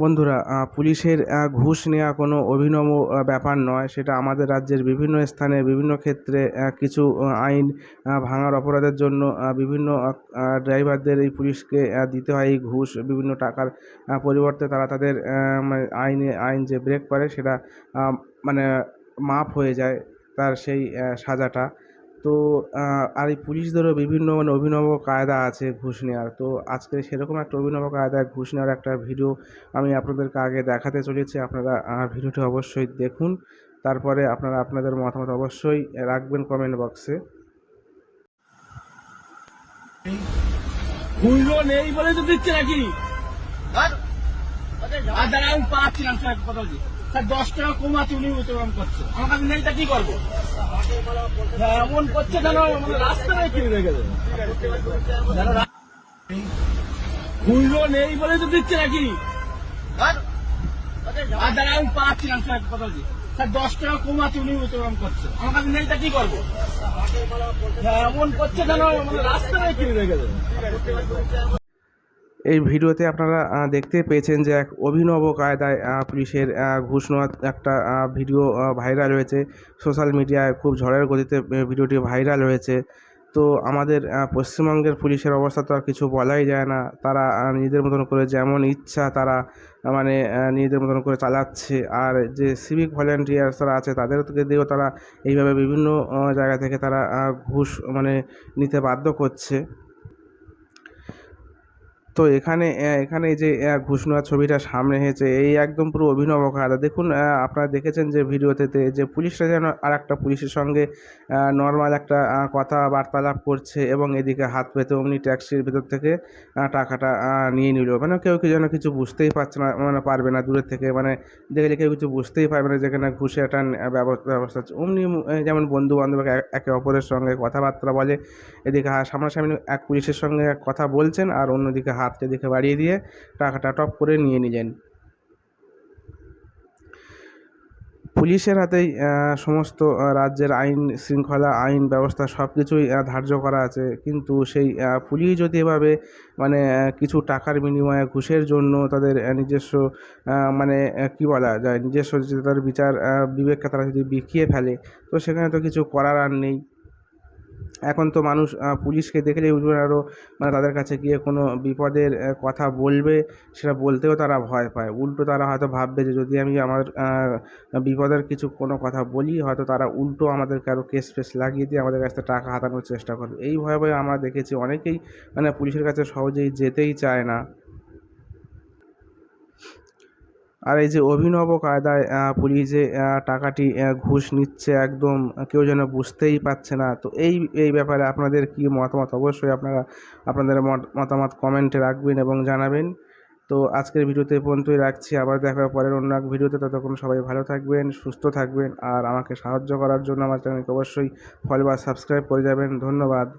বন্ধুরা পুলিশের ঘুষ নেওয়া কোনো অভিনব ব্যাপার নয়। সেটা আমাদের রাজ্যের বিভিন্ন স্থানে, বিভিন্ন ক্ষেত্রে কিছু আইন ভাঙার অপরাধের জন্য বিভিন্ন ড্রাইভারদের এই পুলিশকে দিতে হয় এই ঘুষ, বিভিন্ন টাকার পরিবর্তে তারা তাদের আইনে, আইন যে ব্রেক করে সেটা মানে মাফ হয়ে যায় তার সেই সাজাটা। তো আর এই পুলিশদেরও বিভিন্ন মানে অভিনব কায়দা আছে ঘুষ নেওয়ার তো আজকে সেরকম একটা অভিনব কায়দায় ঘুষ নেওয়ার একটা ভিডিও আমি আপনাদেরকে আগে দেখাতে চলেছি। আপনারা ভিডিওটি অবশ্যই দেখুন। তারপরে আপনারা আপনাদের মতামত অবশ্যই রাখবেন কমেন্ট বক্সে মূল্য নেই বলে তো দিচ্ছে নাকি? আর দাঁড়া আমি পাচ্ছিলাম স্যার কথা স্যার দশ টাকা কমাচ্ছে উনি উত্তোলন করছে। আমার কাছে নেই তা কি করব? এমন করছে যেন রাস্তায় কিনে রেখে দেবে যেন রা- মূল্য নেই বলে তো দিচ্ছে নাকি? আর দাঁড়া আমি পাচ্ছিলাম স্যার কথা বলছি। স্যার দশ টাকা কমাচ্ছে উনি উত্তোলন করছে। আমার নেই তা কি করব? হ্যাঁ, এমন করছে যেন মানে রাস্তায় কিনে রেখে দেবে এই ভিডিওতে আপনারা দেখতে পেয়েছেন যে এক অভিনব কায়দায় পুলিশের ঘুষ নেওয়ার একটা ভিডিও ভাইরাল হয়েছে। সোশ্যাল মিডিয়ায় খুব ঝড়ের গতিতে ভিডিওটি ভাইরাল হয়েছে। তো আমাদের পশ্চিমবঙ্গের পুলিশের অবস্থা তো আর কিছু বলাই যায় না। তারা নিজেদের মতন করে যেমন ইচ্ছা তারা মানে নিজেদের মতন করে চালাচ্ছে। আর যে সিভিক ভলেন্টিয়ার্সরা আছে তাদেরকে দিয়েও তারা এইভাবে বিভিন্ন জায়গা থেকে তারা ঘুষ মানে নিতে বাধ্য করছে। তো এখানে এখানে যে আহ, ঘুষ নেওয়ার ছবিটা সামনে এসেছে এই একদম পুরো অভিনব কায়দা দেখুন আপনারা দেখেছেন যে ভিডিওতে যে পুলিশরা যেন আর একটা পুলিশের সঙ্গে নর্মাল একটা কথা বার্তালাপ করছে এবং এদিকে হাত পেতে অমনি ট্যাক্সির ভেতর থেকে টাকাটা নিয়ে নিল। মানে কেউ কি যেন কিছু বুঝতেই পারছে না মানে পারবে না দূরের থেকে। মানে দেখলে কেউ কিছু বুঝতেই পারবে না যেখানে ঘুষে একটা ব্যবস্থা হচ্ছে। অমনি যেমন বন্ধু বান্ধব একে অপরের সঙ্গে কথাবার্তা বলে এদিকে সামনাসামনি এক পুলিশের সঙ্গে কথা বলছেন আর অন্যদিকে হাতটা দেখে বাড়িয়ে দিয়ে টাকাটা টপ করে নিয়ে নিলেন। পুলিশের হাতেই সমস্ত রাজ্যের আইন শৃঙ্খলা, আইন ব্যবস্থা সব কিছুই ধার্য করা আছে। কিন্তু সেই পুলিশ যদি এভাবে মানে কিছু টাকার বিনিময়ে ঘুষের জন্য তাদের নিজস্ব মানে কী বলা যায়, নিজস্ব যে তাদের বিচার বিবেককে তারা যদি বিকিয়ে ফেলে, তো সেখানে তো কিছু করার আর নেই। এখন তো মানুষ পুলিশকে দেখলেই উঠবে আরও মানে তাদের কাছে গিয়ে কোনো বিপদের কথা বলবে, সেটা বলতেও তারা ভয় পায়। উল্টো তারা হয়তো ভাববে যে যদি আমি আমার বিপদের কিছু কোনো কথা বলি, হয়তো তারা উল্টো আমাদেরকে আরও কেস ফেস লাগিয়ে দিয়ে আমাদের কাছ থেকে টাকা হাতানোর চেষ্টা করবে। এই ভয়ে ভয়ে আমরা দেখেছি অনেকেই মানে পুলিশের কাছে সহজেই যেতেই চায় না। আর এই যে অভিনব কায়দায় পুলিশ যে টাকাটি ঘুষ নিচ্ছে একদম, কেউ যেন বুঝতেই পারছে না। তো এই এই ব্যাপারে আপনাদের কি মতামত? অবশ্যই আপনারা আপনাদের মত- মতামত কমেন্টে রাখবেন এবং জানাবেন। তো আজকের ভিডিওতে পর্যন্তই রাখছি। আবার দেখা পরের অন্য এক ভিডিওতে। ততক্ষণ সবাই ভালো থাকবেন, সুস্থ থাকবেন, আর আমাকে সাহায্য করার জন্য আমার চ্যানেলকে অবশ্যই ফলো বা সাবস্ক্রাইব করে যাবেন। ধন্যবাদ।